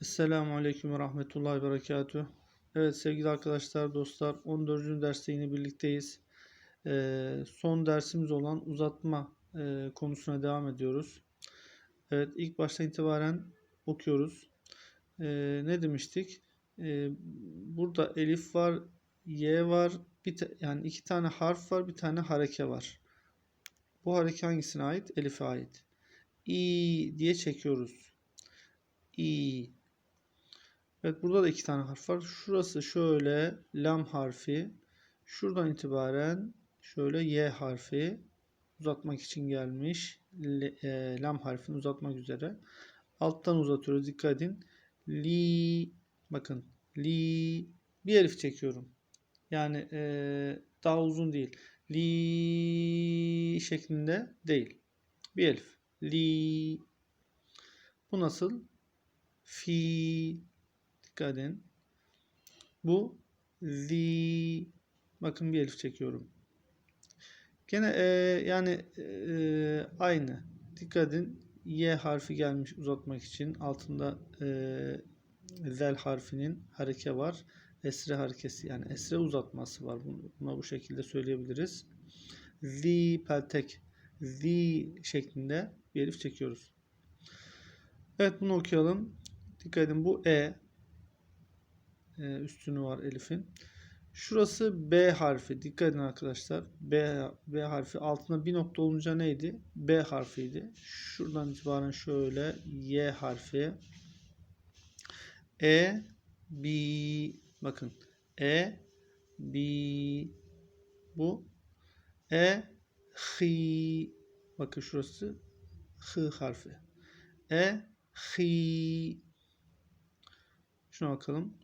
Esselamu Aleyküm ve Rahmetullahi Berekatüh. Evet sevgili arkadaşlar, dostlar 14. derste yine birlikteyiz. Ee, son dersimiz olan uzatma e, konusuna devam ediyoruz. Evet ilk baştan itibaren okuyoruz. Ee, ne demiştik? Ee, burada elif var, y var, bir yani iki tane harf var, bir tane hareke var. Bu hareke hangisine ait? Elif'e ait. İ diye çekiyoruz. İ. Evet burada da iki tane harf var. Şurası şöyle lam harfi. Şuradan itibaren şöyle y harfi uzatmak için gelmiş. L- e, lam harfini uzatmak üzere. Alttan uzatıyoruz. Dikkat edin. Li bakın li bir elif çekiyorum. Yani e, daha uzun değil. Li şeklinde değil. Bir elif. Li bu nasıl? Fi Dikkat edin. Bu zi. Bakın bir elif çekiyorum. Gene e, yani e, aynı. Dikkat edin. Y harfi gelmiş uzatmak için. Altında e, zel harfinin hareke var. Esre harekesi yani esre uzatması var. Buna bu şekilde söyleyebiliriz. Zi peltek. Zi şeklinde bir elif çekiyoruz. Evet bunu okuyalım. Dikkat edin bu E e, üstünü var Elif'in. Şurası B harfi. Dikkat edin arkadaşlar. B, B harfi altında bir nokta olunca neydi? B harfiydi. Şuradan itibaren şöyle Y harfi. E B bakın. E B bu. E Hi bakın şurası H harfi. E Hi Şuna bakalım.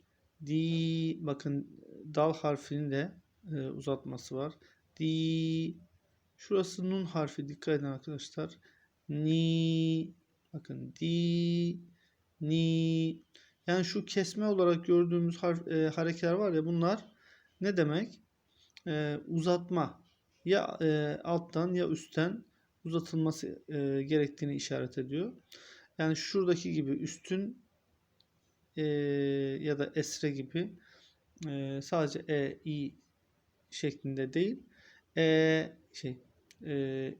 Di bakın dal harfinin de e, uzatması var. Di şurası nun harfi dikkat edin arkadaşlar. Ni bakın di ni yani şu kesme olarak gördüğümüz harf, e, hareketler var ya bunlar ne demek? E, uzatma ya e, alttan ya üstten uzatılması e, gerektiğini işaret ediyor. Yani şuradaki gibi üstün e, ya da esre gibi e, sadece e, i şeklinde değil e, şey e,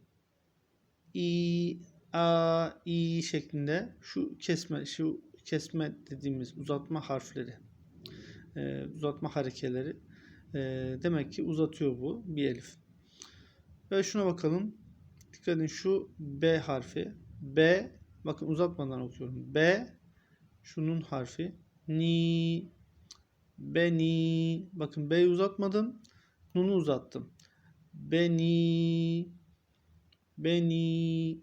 i, a, i şeklinde şu kesme şu kesme dediğimiz uzatma harfleri e, uzatma harekeleri e, demek ki uzatıyor bu bir elif. Ve şuna bakalım. Dikkat edin şu B harfi. B bakın uzatmadan okuyorum. B şunun harfi ni beni bakın B'yi uzatmadım. Nunu uzattım. Beni beni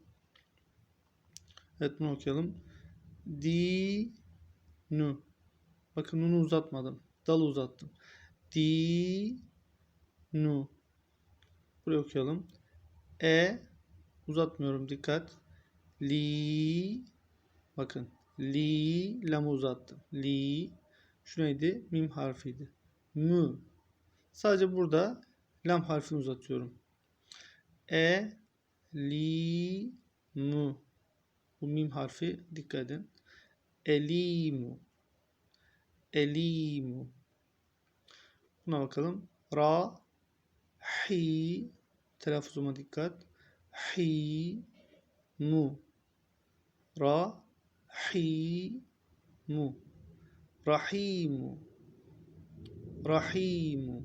Evet bunu okuyalım. Di nu Bakın nunu uzatmadım. Dalı uzattım. Di nu Buraya okuyalım. E uzatmıyorum dikkat. Li bakın li lamı uzattım. Li şu neydi? Mim harfiydi. Mü. Sadece burada lam harfini uzatıyorum. E li mu. Bu mim harfi dikkat edin. Elimu. Elimu. Buna bakalım. Ra hi telaffuzuma dikkat. Hi mu. Ra hi mu. Rahimu. Rahimu.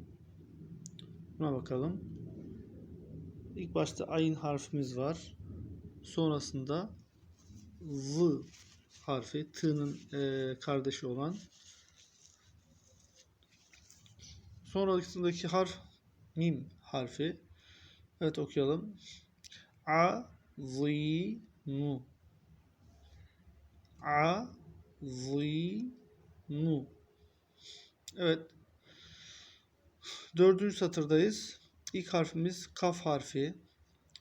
Buna bakalım. İlk başta ayın harfimiz var. Sonrasında v harfi, t'nın e, kardeşi olan. Sonrasındaki harf mim harfi. Evet okuyalım. A zi mu. A zi mu. Evet. Dördüncü satırdayız. İlk harfimiz kaf harfi.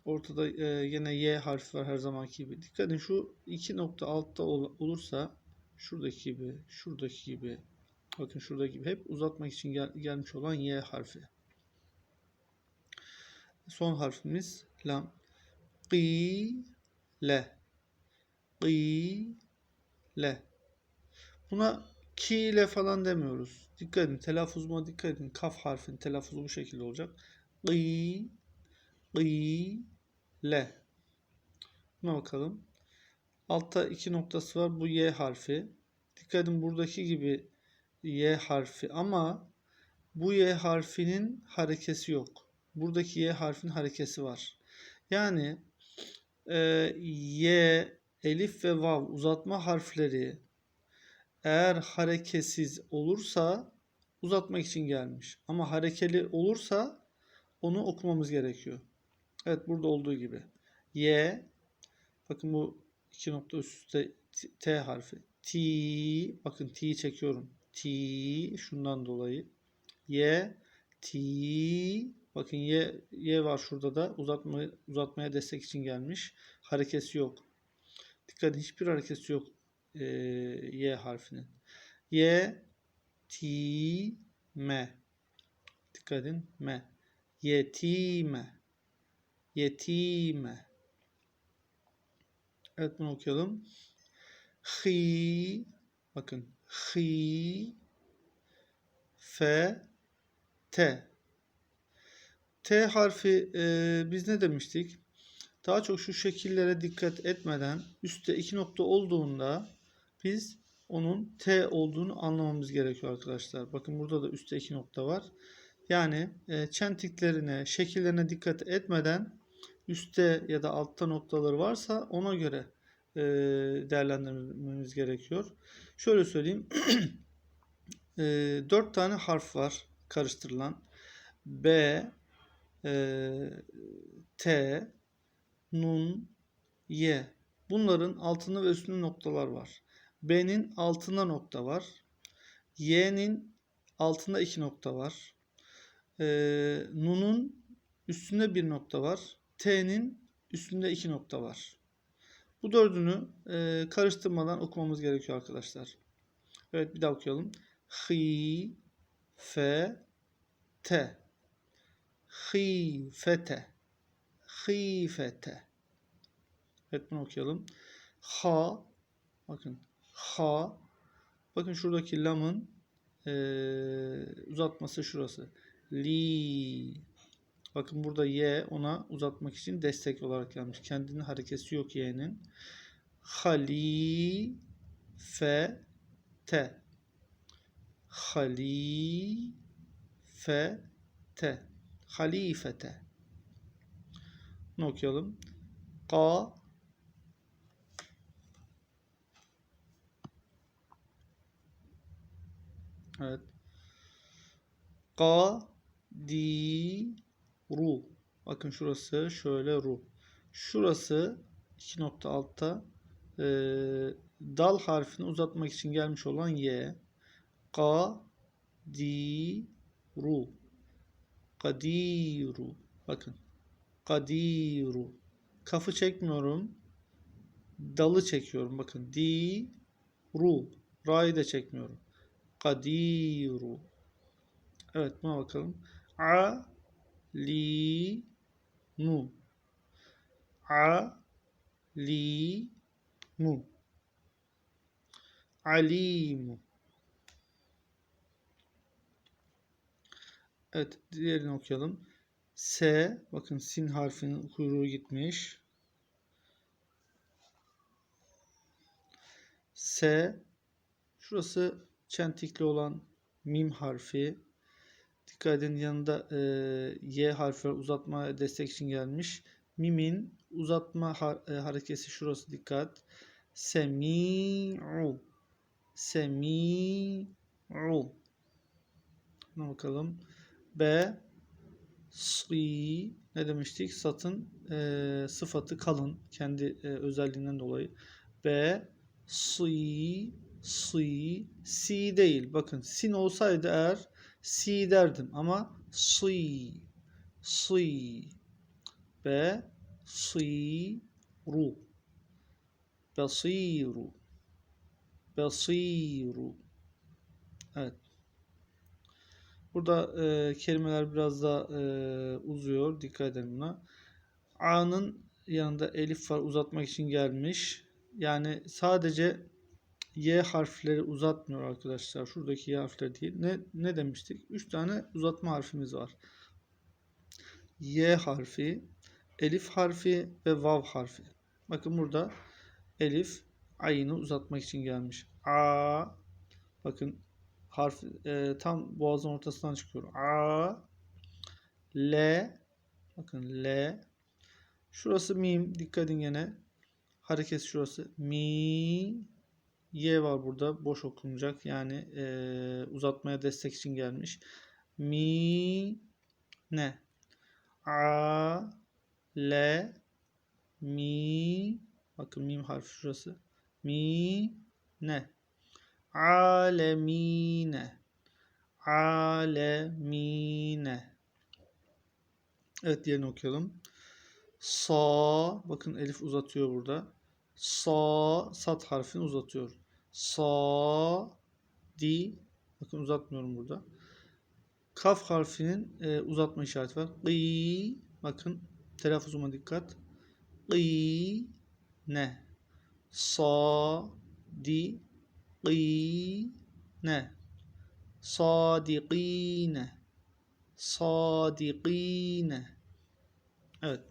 Ortada e, yine Y harfi var her zamanki gibi. Dikkat edin şu iki nokta altta ol- olursa şuradaki gibi, şuradaki gibi, bakın şuradaki gibi hep uzatmak için gel- gelmiş olan Y harfi. Son harfimiz lam. Qi le. Le. Buna ki ile falan demiyoruz. Dikkat edin. Telaffuzuma dikkat edin. Kaf harfin telaffuzu bu şekilde olacak. I, I, le. Buna bakalım. Altta iki noktası var. Bu Y harfi. Dikkat edin buradaki gibi Y harfi ama bu Y harfinin harekesi yok. Buradaki Y harfinin harekesi var. Yani e, Y, elif ve vav uzatma harfleri eğer hareketsiz olursa uzatmak için gelmiş. Ama harekeli olursa onu okumamız gerekiyor. Evet burada olduğu gibi. Y bakın bu iki nokta üst üste T- harfi. T bakın T'yi çekiyorum. T şundan dolayı. Y T bakın Y Y var şurada da uzatma uzatmaya destek için gelmiş. Harekesi yok. Dikkat hiçbir harekesi yok e, Y harfinin. Y T M Dikkat edin. M. Yetime. Yetime. Evet bunu okuyalım. Hi. Bakın. Hi. F. T. T harfi e, biz ne demiştik? Daha çok şu şekillere dikkat etmeden üstte iki nokta olduğunda biz onun T olduğunu anlamamız gerekiyor arkadaşlar. Bakın burada da üstte iki nokta var. Yani e, çentiklerine, şekillerine dikkat etmeden üstte ya da altta noktaları varsa ona göre e, değerlendirmemiz gerekiyor. Şöyle söyleyeyim. e, 4 tane harf var karıştırılan. B, e, T, Nun, Y. Bunların altında ve üstünde noktalar var. B'nin altında nokta var. Y'nin altında iki nokta var. Ee, Nun'un üstünde bir nokta var. T'nin üstünde iki nokta var. Bu dördünü e, karıştırmadan okumamız gerekiyor arkadaşlar. Evet bir daha okuyalım. Hi, fe, te. Hi, fete. Bunu okuyalım. Ha, bakın ha. Bakın şuradaki lamın e, uzatması şurası. Li. Bakın burada y ona uzatmak için destek olarak gelmiş. Kendinin harekesi yok y'nin. Hali fe te. Hali fe te. Halifete. Ne okuyalım? Ka Evet. Ka di ru. Bakın şurası şöyle ru. Şurası iki nokta altta e, dal harfini uzatmak için gelmiş olan y. Ka di ru. Kadiru. Bakın. Kadiru. Kafı çekmiyorum. Dalı çekiyorum. Bakın. Di ru. Ra'yı da çekmiyorum. Kadiru. Evet buna bakalım. A li mu. A li mu. Alimu. Evet diğerini okuyalım. S bakın sin harfinin kuyruğu gitmiş. S şurası çentikli olan mim harfi. Dikkat edin yanında e, Y harfi uzatma destek için gelmiş. Mimin uzatma har e, harekesi şurası dikkat. Semi'u. Semi'u. Ne bakalım. B si ne demiştik? Satın e, sıfatı kalın. Kendi e, özelliğinden dolayı. B si si si değil. Bakın sin olsaydı eğer si derdim ama si si b si ru. Basiru basiru evet. Burada e, kelimeler biraz daha e, uzuyor. Dikkat edin buna. A'nın yanında elif var uzatmak için gelmiş. Yani sadece Y harfleri uzatmıyor arkadaşlar. Şuradaki Y harfleri değil. Ne, ne demiştik? 3 tane uzatma harfimiz var. Y harfi, elif harfi ve vav harfi. Bakın burada elif ayını uzatmak için gelmiş. A bakın harf e, tam boğazın ortasından çıkıyor. A L bakın L şurası mim dikkat edin gene hareket şurası mi Y var burada boş okunacak yani e, uzatmaya destek için gelmiş. Mi ne A L Mi bakın mim harfi şurası. Mi ne alemine alemine Evet diğerini okuyalım. Sa bakın elif uzatıyor burada. Sa sat harfini uzatıyor. Sa di bakın uzatmıyorum burada. Kaf harfinin e, uzatma işareti var. Gı bakın telaffuzuma dikkat. Gı ne? Sa di gı ne? Sadikine sadikine evet.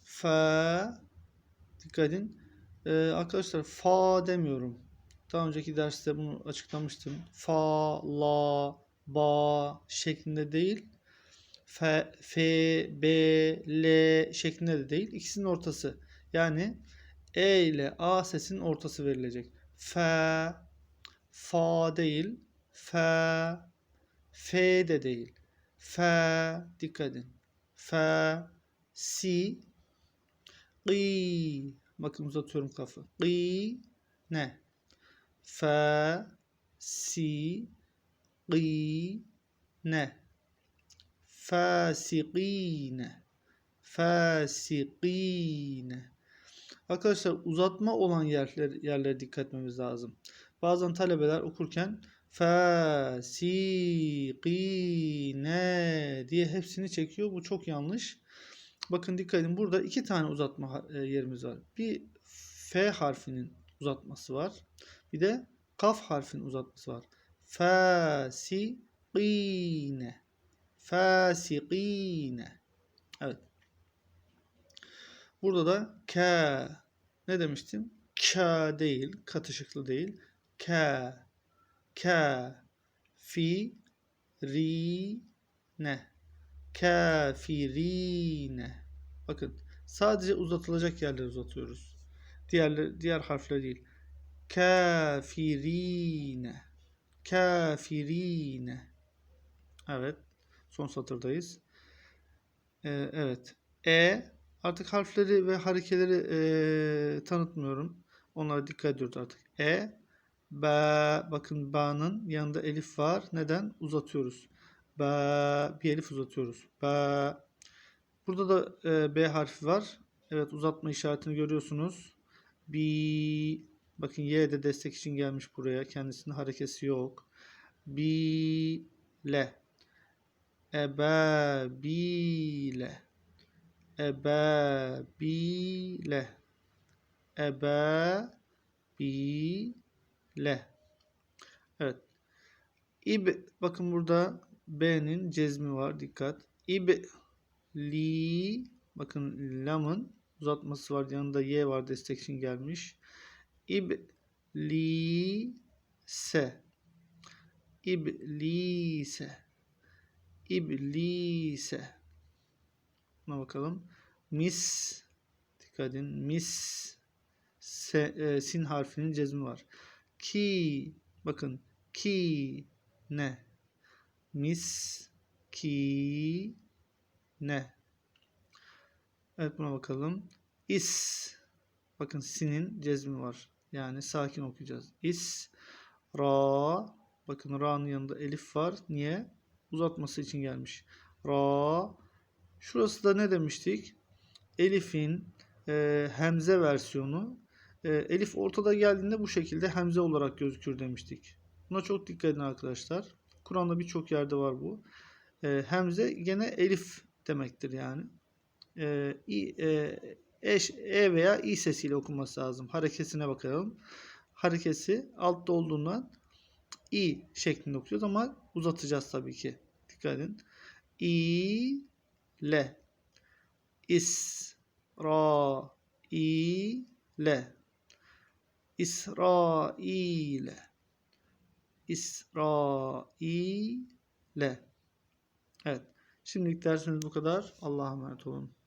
Fa. Dikkat edin ee, arkadaşlar fa demiyorum daha önceki derste bunu açıklamıştım fa la ba şeklinde değil f, f b l şeklinde de değil ikisinin ortası yani e ile a sesinin ortası verilecek F, fa değil, F, F de değil. F, dikkat edin. F, si, gı. Bakın uzatıyorum kafı. Gı, ne? F, si, gı, ne? Fasikine. Fasikine. Arkadaşlar uzatma olan yerler, yerlere dikkat etmemiz lazım. Bazen talebeler okurken fasikine diye hepsini çekiyor. Bu çok yanlış. Bakın dikkat edin burada iki tane uzatma e, yerimiz var. Bir F harfinin uzatması var. Bir de kaf harfinin uzatması var. Fasikine. Fasikine. Evet. Burada da K ne demiştim? K değil, katışıklı değil. K K fi ri ne kafirine. Bakın sadece uzatılacak yerleri uzatıyoruz. Diğer diğer harfler değil. Kafirine. Kafirine. Evet. Son satırdayız. Ee, evet. E Artık harfleri ve harekeleri e, tanıtmıyorum. Onlara dikkat ediyoruz artık. E, B, bakın B'nın yanında elif var. Neden? Uzatıyoruz. B, bir elif uzatıyoruz. B, burada da e, B harfi var. Evet uzatma işaretini görüyorsunuz. B, bakın Y de destek için gelmiş buraya. Kendisinin harekesi yok. B, L, Ebabile ebabile ebabile Evet. İb bakın burada B'nin cezmi var. Dikkat. İb li bakın lamın uzatması var. Yanında Y var. Destek için gelmiş. İb li se İblise İblise Buna bakalım. Mis dikkat edin. Mis se, e, sin harfinin cezmi var. Ki bakın ki ne? Mis ki ne? Evet buna bakalım. İs bakın sinin cezmi var. Yani sakin okuyacağız. İs ra bakın ra'nın yanında elif var. Niye? Uzatması için gelmiş. Ra Şurası da ne demiştik? Elif'in e, hemze versiyonu. E, Elif ortada geldiğinde bu şekilde hemze olarak gözükür demiştik. Buna çok dikkat edin arkadaşlar. Kur'an'da birçok yerde var bu. E, hemze gene elif demektir yani. E, i, e, eş, e veya i sesiyle okunması lazım. Hareketine bakalım. harekesi altta olduğundan i şeklinde okuyoruz ama uzatacağız tabii ki. Dikkat edin. İ le İsra i le İsraile İsraile Evet. Şimdilik dersimiz bu kadar. Allah'a emanet olun.